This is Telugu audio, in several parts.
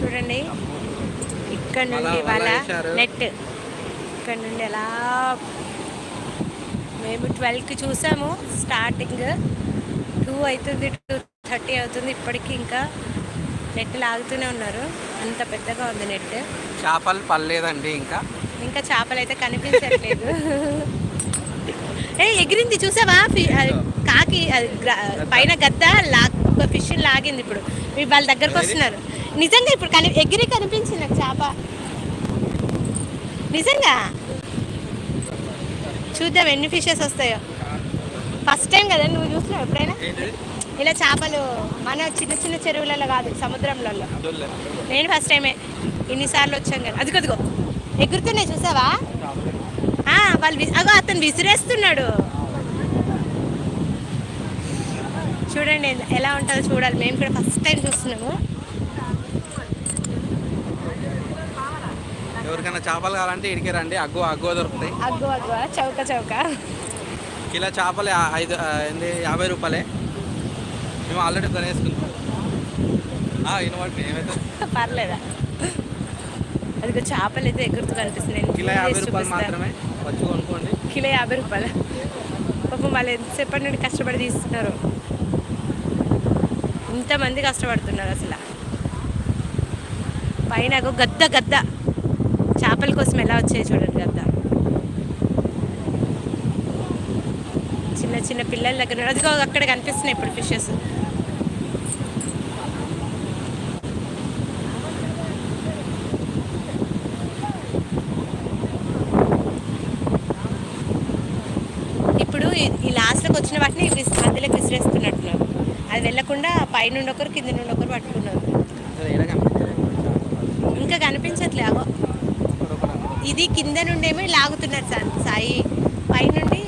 చూడండి. ఇక్కడ నుండి వాళ్ళ. నెట్. ఇక్కడ నుండి ఎలా మేము ట్వెల్వ్కి చూసాము. స్టార్టింగ్ టూ అవుతుంది టూ థర్టీ అవుతుంది. ఇప్పటికీ ఇంకా నెట్ లాగుతూనే ఉన్నారు. అంత పెద్దగా ఉంది నెట్. చేపలు పర్లేదండి ఇంకా. ఇంకా చేపలు అయితే కనిపించట్లేదు. ఏ ఎగిరింది చూసావా? కాకి పైన గద్ద లాగ్ ఫిష్ లాగింది ఇప్పుడు. వాళ్ళ దగ్గరకు వస్తున్నారు. నిజంగా ఇప్పుడు కని ఎగిరి కనిపించింది నాకు చేప. నిజంగా? చూద్దాం ఎన్ని ఫిషెస్ వస్తాయో. ఫస్ట్ టైం కదా నువ్వు చూస్తున్నావు ఎప్పుడైనా? ఇలా చేపలు మన చిన్న చిన్న చెరువులలో కాదు సముద్రంలలో. నేను ఫస్ట్ టైమే ఇన్నిసార్లు వచ్చాం కదా. అదిగో అదిగో. ఎగురుతున్నాయి చూసావా? వాళ్ళు అగో అతను విసిరేస్తున్నాడు. చూడండి ఎలా ఉంటుందో చూడాలి. మేము కూడా ఫస్ట్ టైం చూస్తున్నాము. ఎవరికైనా చేపలు కావాలంటే ఇడికి రండి. అగ్గు అగ్గు దొరుకుతాయి. అగ్గు అగ్గు చౌక చౌక. కిలో చేపలు ఐదు ఏంది యాభై రూపాయలే. మేము ఆల్రెడీ కొనేసుకున్నాం. ఆ, వినబడి ఏమైతే పర్లేదా? అదిగో చేపలు అయితే ఎగురుతూ కనిపిస్తున్నాయి. నేను కిలో యాభై రూపాయలు. మాత్రమే. వచ్చి కొనుక్కోండి. కిలో యాభై రూపాయలు. పాపం వాళ్ళు ఎంతసేపటి నుండి కష్టపడి తీస్తున్నారు. ఇంతమంది కష్టపడుతున్నారు అసలు. పైన గద్ద గద్ద. చేపల కోసం ఎలా వచ్చాయి చూడండి గద్ద చిన్న చిన్న పిల్లల దగ్గర. అదిగో అక్కడ కనిపిస్తున్నాయి ఇప్పుడు ఫిషెస్ ఇప్పుడు ఈ- లాస్ట్లోకి వచ్చిన వాటిని మధ్యలోకి విసిరేస్తున్నట్టున్నారు. అది వెళ్ళకుండా పైనుండి ఒకరు కింద నుండి ఒకరు పట్టుకున్నారు. ఇంకా కనిపించట్లే అగో అక్కడ ఒకడు అక్కడ. ఇది కింద నుండేమో లాగుతున్నారు సార్. సాయి పైనుండి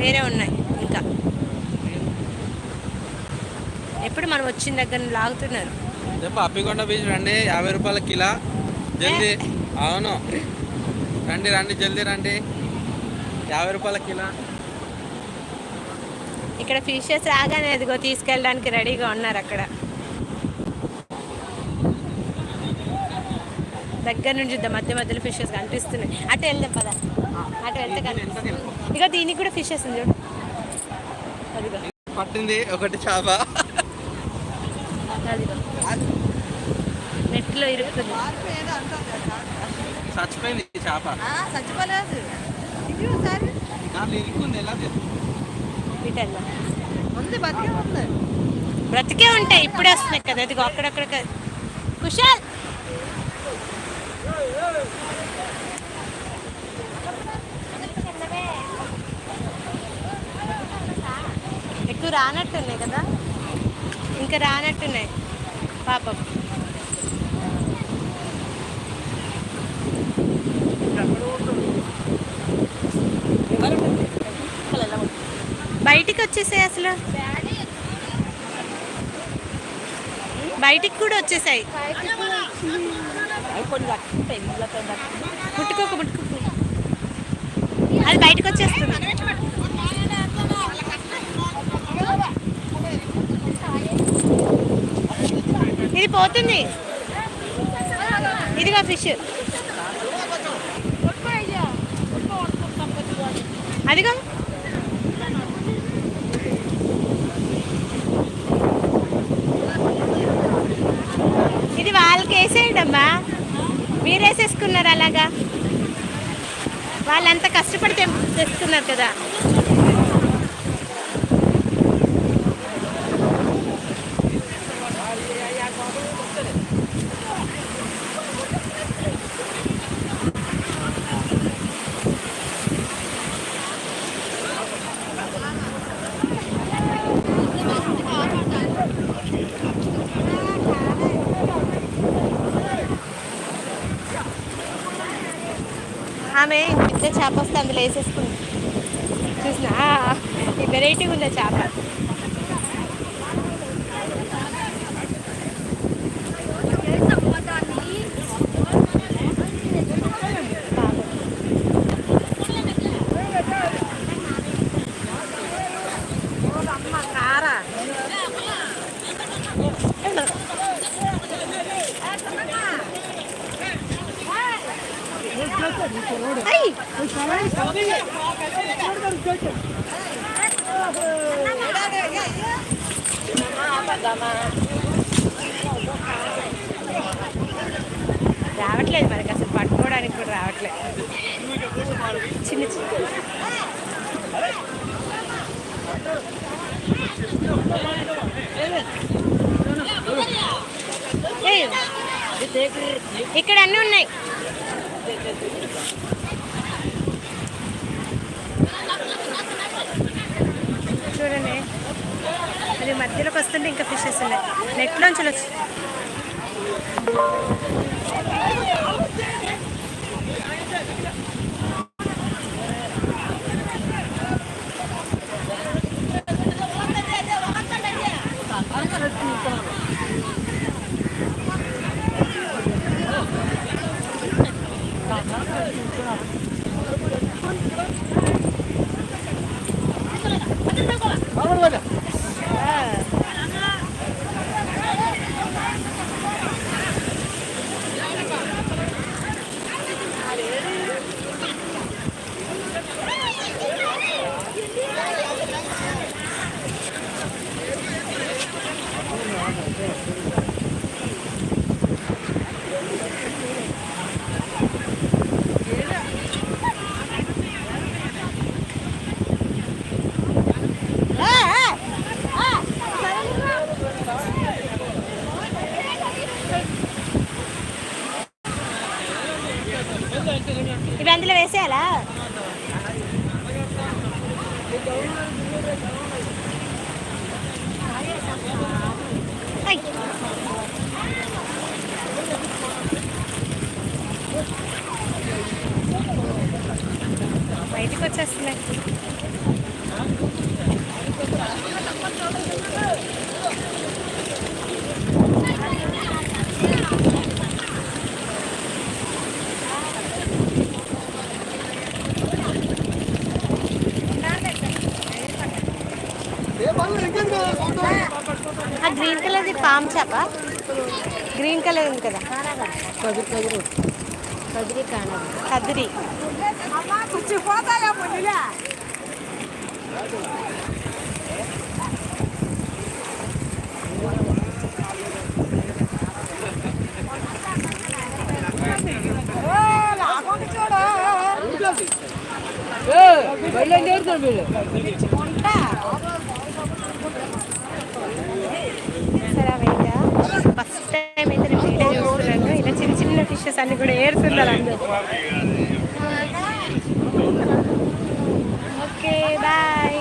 వేరే ఉన్నాయి ఇంకా. ఎప్పుడు మనం వచ్చిన దగ్గర లాగుతున్నారు? అప్పికొండ బీచ్ రండి యాభై రూపాయల కిలో. జల్దీ అవును. రండి రండి జల్దీ రండి. యాభై రూపాయల కిలో. ఇక్కడ ఫిషెస్ రాగానే అదిగో తీసుకెళ్ళడానికి రెడీగా ఉన్నారు అక్కడ. దగ్గర నుంచి చూద్దాం. మధ్య మధ్యలో ఫిషెస్ కనిపిస్తున్నాయి. అటు వెళ్దాం పదా. అటు వెళ్తే కనిపిస్తుంది ఇక దీనికి కూడా ఫిషెస్ ఉంది చూడు. అదిగో. పట్టింది ఒకటి చేప అదిగో. నెట్లో ఇరుక్కుతుంది చచ్చిపోయింది చేప. చచ్చిపోలేదు. ఇరుక్కుంది ఎలా ఉంది బతికే ఉంది. బ్రతికే ఉంటాయి ఇప్పుడే వస్తున్నాయి కదా. అదిగో అక్కడక్కడ కుషాల్ ఎక్కువ రానట్టున్నాయి కదా? ఇంకా రానట్టున్నాయి. పాపం. బయటికి వచ్చేసాయి అసలు. బయటికి కూడా వచ్చేసాయి. ముట్టుకోక ముట్టుకోకు. అది బయటకు వచ్చేస్తుంది. ఇది పోతుంది. ఇదిగా ఫిష్. అదిగా. ఇది వాళ్ళకి వేసేయండి అమ్మా మీరు వేసేసుకున్నారు అలాగా? వాళ్ళంతా కష్టపడి తెస్తున్నారు కదా. ఆమె పెద్ద చేప వస్తే అందులో వేసేసుకుంది. చూసినా? ఈ ఉందా చేప. రావట్లేదు మనకి అసలు పట్టుకోవడానికి కూడా రావట్లేదు. చిన్న చిన్న. ఇక్కడ అన్నీ ఉన్నాయి చూడండి అది మధ్యలోకి వస్తుంటే ఇంకా ఫిషెస్ ఉన్నాయి. నెట్లోంచి వచ్చి గ్రీన్ కలర్ది పామ్ చేప. గ్రీన్ కలర్ ఉంది కదా. కదిరి. సరే డ్రెస్సెస్ అన్ని కూడా ఏరుతున్నారు అందరూ. Okay bye.